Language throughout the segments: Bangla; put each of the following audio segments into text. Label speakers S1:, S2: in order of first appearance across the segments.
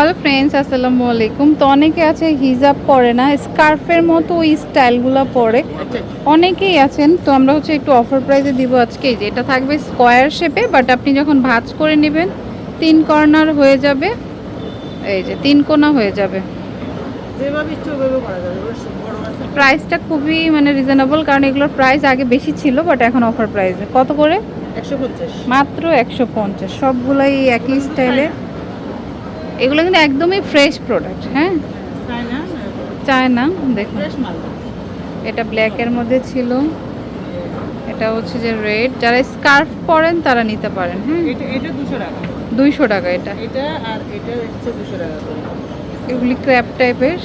S1: হ্যালো ফ্রেন্ডস আসসালামু আলাইকুম তো অনেকে আছে হিজাব পরে না স্কার্ফের মতো ওই স্টাইলগুলো পরে। অনেকেই আছেন। তো আমরা হচ্ছে একটু অফার প্রাইসে দিব আজকে। যে এটা থাকবে স্কোয়ার শেপে বাট আপনি যখন ভাজ করে নেবেন তিন কর্নার হয়ে যাবে। এই যে তিন কোনা হয়ে যাবে। প্রাইসটা খুবই মানে রিজনেবল কারণ এগুলোর প্রাইস আগে বেশি ছিল বাট এখন অফার প্রাইসে কত করে? মাত্র একশো পঞ্চাশ। সবগুলাই একই স্টাইলে এগুলো কিন্তু একদমই ফ্রেশ প্রোডাক্ট হ্যাঁ? চায় না দেখুন। এটা ব্ল্যাকের মধ্যে ছিল। এটা হচ্ছে যে রেড যারা স্কার্ফ পরেন তারা নিতে পারেন হ্যাঁ?
S2: এটা দুশো টাকা।
S1: দুইশো টাকা এটা।
S2: এটা আর এটা হচ্ছে দুশো টাকা
S1: এগুলি ক্র্যাপ টাইপের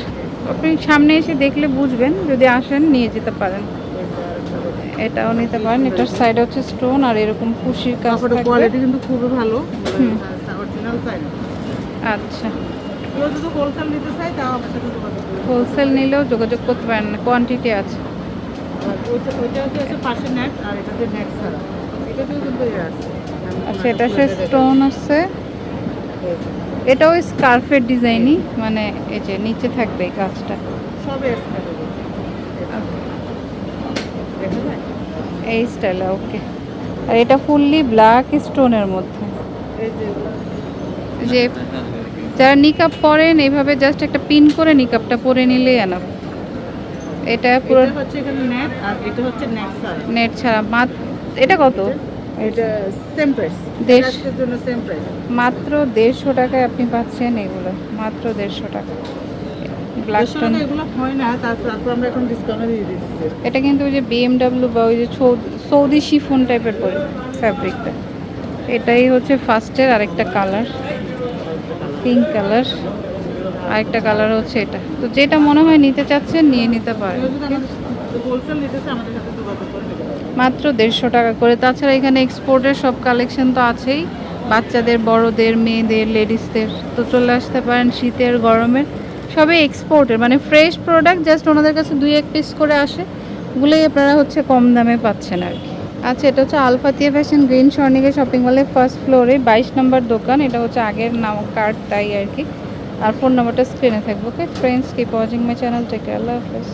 S1: আপনি সামনে এসে দেখলে বুঝবেন যদি আসেন নিয়ে যেতে পারেন। এটাও নিতে পারেন। এটার সাইডে হচ্ছে স্টোন আর এরকম কুশির কাজ
S2: কাপড়ের কোয়ালিটি কিন্তু খুবই ভালো।
S1: হুম।
S2: অরিজিনাল
S1: আচ্ছা।
S2: হোলসেল
S1: নিলেও যোগাযোগ করতে পারেন কোয়ান্টিটি আছে। আচ্ছা এটা সে স্টোন আছে। এটাও স্কার্ফের ডিজাইনই মানে এই যে নিচে থাকবে এই কাজটা এই স্টাইলে ওকে আর এটা ফুললি ব্ল্যাক স্টোনের মধ্যে।
S2: যে
S1: যারা নিকাপ পরেন এইভাবে জাস্ট একটা পিন করে নিকাপটা পরে নিলেই আনাব এটা পুরো
S2: হচ্ছে এখানে নেট আর এটা হচ্ছে নেট ছাড়া।
S1: নেট ছাড়া। মাত্র এটা কত?
S2: এটা সেম প্রাইস
S1: দেশ-
S2: জন্য সেম প্রাইস
S1: মাত্র দেড়শো টাকায় আপনি পাচ্ছেন এগুলো। মাত্র দেড়শো টাকা। ব্ল্যাক
S2: দেড়শো এগুলো হয় না তারপর আমরা এখন ডিসকাউন্টে দিয়ে দিচ্ছি।
S1: এটা কিন্তু ওই যে বিএমডাব্লিউ বা ওই যে সৌদি- শিফন টাইপের পরে ফ্যাব্রিকটা এটাই হচ্ছে ফার্স্টের আরেকটা কালার পিঙ্ক কালার। আরেকটা কালার হচ্ছে এটা। তো যেটা মনে হয় নিতে চাচ্ছেন, নিয়ে নিতে পারেন। মাত্র দেড়শো টাকা করে। তাছাড়া এখানে এক্সপোর্টের সব কালেকশন তো আছেই। বাচ্চাদের, বড়দের, মেয়েদের, লেডিসদের। তো চলে আসতে পারেন শীতের, গরমের। সবই এক্সপোর্টের। মানে ফ্রেশ প্রোডাক্ট জাস্ট ওনাদের কাছে দুই এক পিস করে আসে। ওগুলোই আপনারা হচ্ছে কম দামে পাচ্ছেন আর কি। আচ্ছা এটা হচ্ছে Alfatia fashion green Swarnika shopping মলের ফার্স্ট ফ্লোরে বাইশ নম্বর দোকান। এটা হচ্ছে আগের নাম, কার্ড তাই আর কি। আর ফোন নাম্বারটা স্ক্রিনে থাকব, okay? Friends keep watching my channel থেকে আল্লাহ হাফেজ।